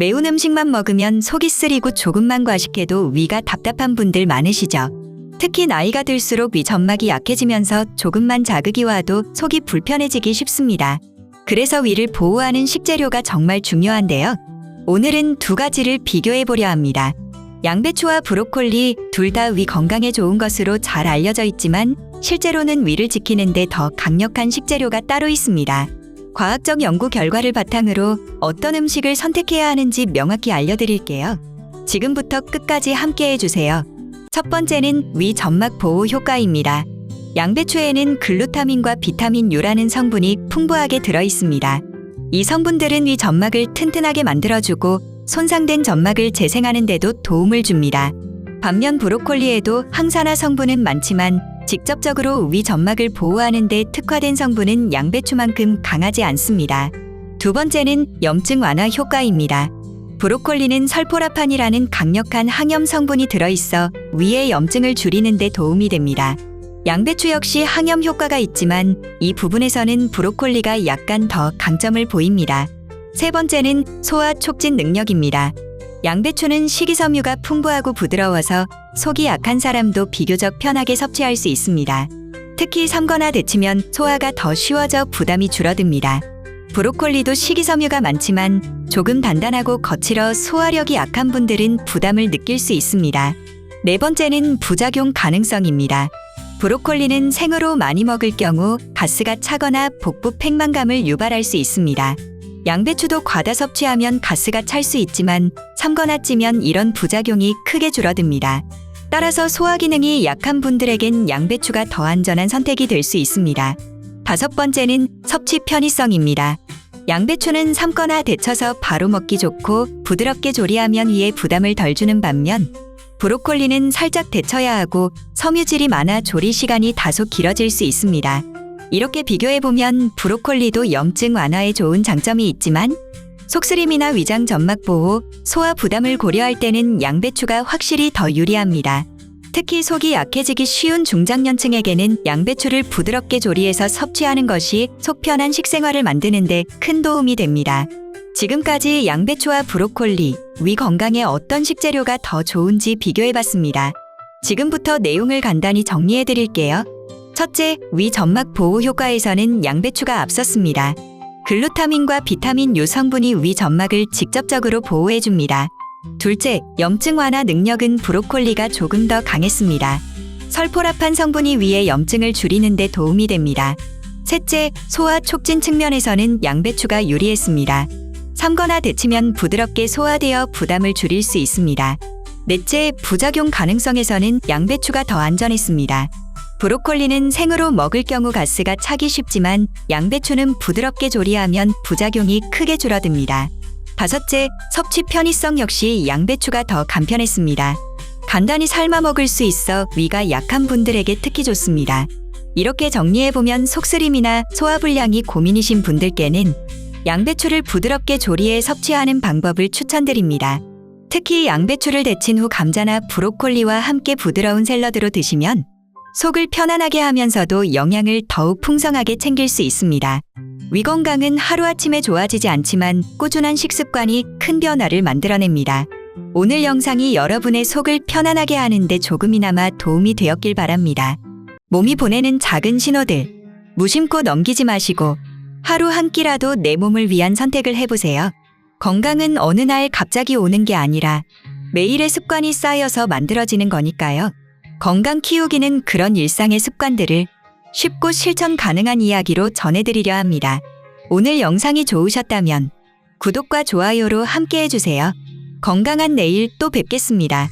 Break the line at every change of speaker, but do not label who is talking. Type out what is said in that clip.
매운 음식만 먹으면 속이 쓰리고 조금만 과식해도 위가 답답한 분들 많으시죠. 특히 나이가 들수록 위 점막이 약해지면서 조금만 자극이 와도 속이 불편해지기 쉽습니다. 그래서 위를 보호하는 식재료가 정말 중요한데요. 오늘은 두 가지를 비교해 보려 합니다. 양배추와 브로콜리 둘 다 위 건강에 좋은 것으로 잘 알려져 있지만 실제로는 위를 지키는데 더 강력한 식재료가 따로 있습니다. 과학적 연구 결과를 바탕으로 어떤 음식을 선택해야 하는지 명확히 알려드릴게요. 지금부터 끝까지 함께 해 주세요. 첫 번째는 위 점막 보호 효과입니다. 양배추에는 글루타민과 비타민 U라는 성분이 풍부하게 들어 있습니다. 이 성분들은 위 점막을 튼튼하게 만들어주고 손상된 점막을 재생하는 데도 도움을 줍니다. 반면 브로콜리에도 항산화 성분은 많지만 직접적으로 위 점막을 보호하는 데 특화된 성분은 양배추만큼 강하지 않습니다. 두 번째는 염증 완화 효과입니다. 브로콜리는 설포라판이라는 강력한 항염 성분이 들어있어 위의 염증을 줄이는 데 도움이 됩니다. 양배추 역시 항염 효과가 있지만 이 부분에서는 브로콜리가 약간 더 강점을 보입니다. 세 번째는 소화 촉진 능력입니다. 양배추는 식이섬유가 풍부하고 부드러워서 속이 약한 사람도 비교적 편하게 섭취할 수 있습니다. 특히 삶거나 데치면 소화가 더 쉬워져 부담이 줄어듭니다. 브로콜리도 식이섬유가 많지만 조금 단단하고 거칠어 소화력이 약한 분들은 부담을 느낄 수 있습니다. 네 번째는 부작용 가능성입니다. 브로콜리는 생으로 많이 먹을 경우 가스가 차거나 복부 팽만감을 유발할 수 있습니다. 양배추도 과다 섭취하면 가스가 찰 수 있지만 삶거나 찌면 이런 부작용이 크게 줄어듭니다. 따라서 소화 기능이 약한 분들에겐 양배추가 더 안전한 선택이 될 수 있습니다. 다섯 번째는 섭취 편의성입니다. 양배추는 삶거나 데쳐서 바로 먹기 좋고 부드럽게 조리하면 위에 부담을 덜 주는 반면 브로콜리는 살짝 데쳐야 하고 섬유질이 많아 조리 시간이 다소 길어질 수 있습니다. 이렇게 비교해보면 브로콜리도 염증 완화에 좋은 장점이 있지만 속쓰림이나 위장 점막 보호, 소화 부담을 고려할 때는 양배추가 확실히 더 유리합니다. 특히 속이 약해지기 쉬운 중장년층에게는 양배추를 부드럽게 조리해서 섭취하는 것이 속 편한 식생활을 만드는데 큰 도움이 됩니다. 지금까지 양배추와 브로콜리, 위 건강에 어떤 식재료가 더 좋은지 비교해봤습니다. 지금부터 내용을 간단히 정리해드릴게요. 첫째, 위 점막 보호 효과에서는 양배추가 앞섰습니다. 글루타민과 비타민 U 성분이 위 점막을 직접적으로 보호해줍니다. 둘째, 염증 완화 능력은 브로콜리가 조금 더 강했습니다. 설포라판 성분이 위의 염증을 줄이는 데 도움이 됩니다. 셋째, 소화 촉진 측면에서는 양배추가 유리했습니다. 삶거나 데치면 부드럽게 소화되어 부담을 줄일 수 있습니다. 넷째, 부작용 가능성에서는 양배추가 더 안전했습니다. 브로콜리는 생으로 먹을 경우 가스가 차기 쉽지만 양배추는 부드럽게 조리하면 부작용이 크게 줄어듭니다. 다섯째, 섭취 편의성 역시 양배추가 더 간편했습니다. 간단히 삶아 먹을 수 있어 위가 약한 분들에게 특히 좋습니다. 이렇게 정리해보면 속쓰림이나 소화불량이 고민이신 분들께는 양배추를 부드럽게 조리해 섭취하는 방법을 추천드립니다. 특히 양배추를 데친 후 감자나 브로콜리와 함께 부드러운 샐러드로 드시면 속을 편안하게 하면서도 영양을 더욱 풍성하게 챙길 수 있습니다. 위 건강은 하루아침에 좋아지지 않지만 꾸준한 식습관이 큰 변화를 만들어냅니다. 오늘 영상이 여러분의 속을 편안하게 하는데 조금이나마 도움이 되었길 바랍니다. 몸이 보내는 작은 신호들, 무심코 넘기지 마시고 하루 한 끼라도 내 몸을 위한 선택을 해보세요. 건강은 어느 날 갑자기 오는 게 아니라 매일의 습관이 쌓여서 만들어지는 거니까요. 건강 키우기는 그런 일상의 습관들을 쉽고 실천 가능한 이야기로 전해드리려 합니다. 오늘 영상이 좋으셨다면 구독과 좋아요로 함께 해주세요. 건강한 내일 또 뵙겠습니다.